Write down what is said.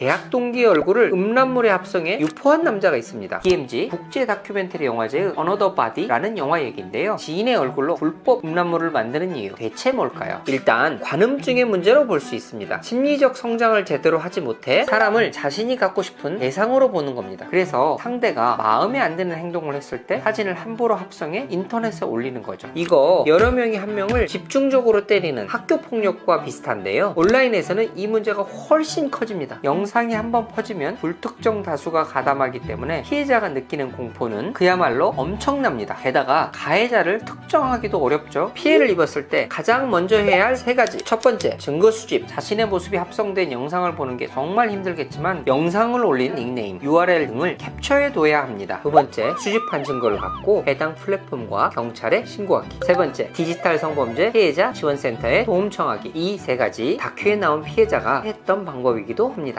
대학 동기의 얼굴을 음란물에 합성해 유포한 남자가 있습니다. DMZ 국제 다큐멘터리 영화제의 어너더 바디라는 영화 얘기인데요. 지인의 얼굴로 불법 음란물을 만드는 이유 대체 뭘까요? 일단 관음증의 문제로 볼 수 있습니다. 심리적 성장을 제대로 하지 못해 사람을 자신이 갖고 싶은 대상으로 보는 겁니다. 그래서 상대가 마음에 안 드는 행동을 했을 때 사진을 함부로 합성해 인터넷에 올리는 거죠. 이거 여러 명이 한 명을 집중적으로 때리는 학교 폭력과 비슷한데요. 온라인에서는 이 문제가 훨씬 커집니다. 영상이 한번 퍼지면 불특정 다수가 가담하기 때문에 피해자가 느끼는 공포는 그야말로 엄청납니다. 게다가 가해자를 특정하기도 어렵죠. 피해를 입었을 때 가장 먼저 해야 할 세 가지. 첫 번째, 증거 수집. 자신의 모습이 합성된 영상을 보는 게 정말 힘들겠지만 영상을 올린 닉네임, URL 등을 캡처해 둬야 합니다. 두 번째, 수집한 증거를 갖고 해당 플랫폼과 경찰에 신고하기. 세 번째, 디지털 성범죄 피해자 지원센터에 도움 청하기. 이 세 가지 다큐에 나온 피해자가 했던 방법이기도 합니다.